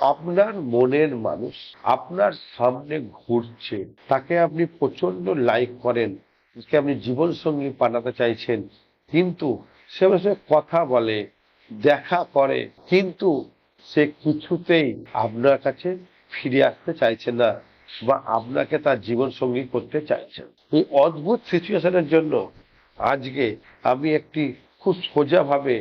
আপনার মনের মানুষ, আপনার সামনে ঘুরছে, তাকে আপনি প্রচণ্ড লাইক করেন, তাকে আপনি জীবন সঙ্গী বানাতে চাইছেন, কিন্তু সে কথা বলে, দেখা করে, কিন্তু সে কিছুতেই আপনার কাছে ফিরে আসতে চাইছে না বা আপনাকে তার জীবন সঙ্গী করতে চাইছে এই অদ্ভুত সিচুয়েশনের জন্য আজকে আমি একটি খুব সোজাভাবে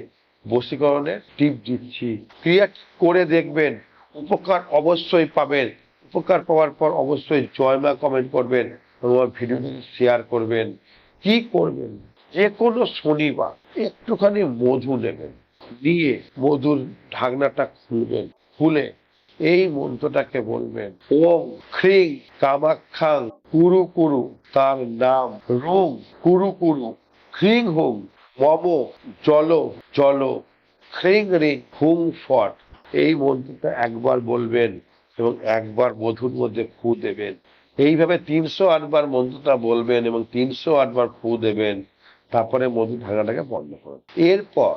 বশীকরণের টিপ দিচ্ছি। ক্রিয়া করে দেখবেন উপকার অবশ্যই পাবেন। উপকার পাওয়ার পর অবশ্যই জয়মা কমেন্ট করবেন আমার ভিডিওটি শেয়ার করবেন। কি করবেন? যে কোনো শনিবার একটুখানি মধু নেবেন। নিয়ে মধুর ঢাকনাটা খুলবেন। খুলে এই মন্ত্রটাকে বলবেন, ওম খ্রিং কামাখ্যাং কুরু কুরু তার নাম রুম কুরু কুরু খ্রিং হুম মম জল জল। খ্রিং রিং হুম ফট। এই মন্ত্রটা একবার বলবেন এবং একবার মধুর মধ্যে ফু দেবেন। এইভাবে তিনশো আটবার মন্ত্রটা বলবেন এবং তিনশো আটবার ফু দেবেন, তারপরে মধু ঢাকাটাকে বন্ধ করবেন এরপর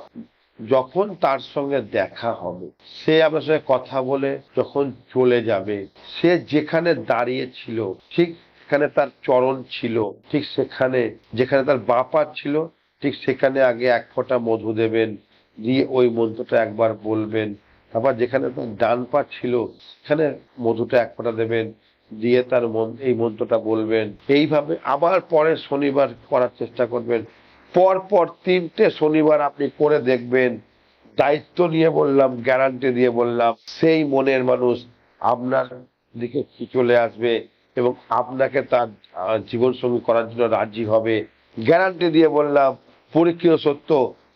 যখন তার সঙ্গে দেখা হবে, সে আপনার সঙ্গে কথা বলে যখন চলে যাবে, সে যেখানে দাঁড়িয়ে ছিল, ঠিক সেখানে তার চরণ ছিল, ঠিক সেখানে যেখানে তার বাপা ছিল, ঠিক সেখানে আগে এক ফোঁটা মধু দেবেন, দিয়ে ওই মন্ত্রটা একবার বলবেন। তারপর যেখানে তার ডান পা ছিল, সেখানে মধুটা এক ফোঁটা দেবেন, দিয়ে তার মন, এই মন্ত্রটা বলবেন। এইভাবে আবার পরে শনিবার করার চেষ্টা করবেন। পর পর তিনটে শনিবার আপনি করে দেখবেন। দায়িত্ব নিয়ে বললাম, গ্যারান্টি দিয়ে বললাম, সেই মনের মানুষ আপনার দিকে চলে আসবে এবং আপনাকে তার জীবন সঙ্গী করার জন্য রাজি হবে। গ্যারান্টি দিয়ে বললাম, পরীক্ষিত সত্য,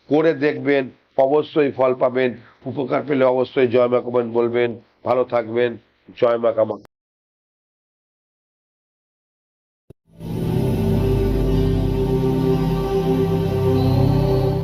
করে দেখবেন, অবশ্যই ফল পাবেন। উপকার পেলে অবশ্যই জয় মা কমান বলবেন। ভালো থাকবেন। জয় মা কামা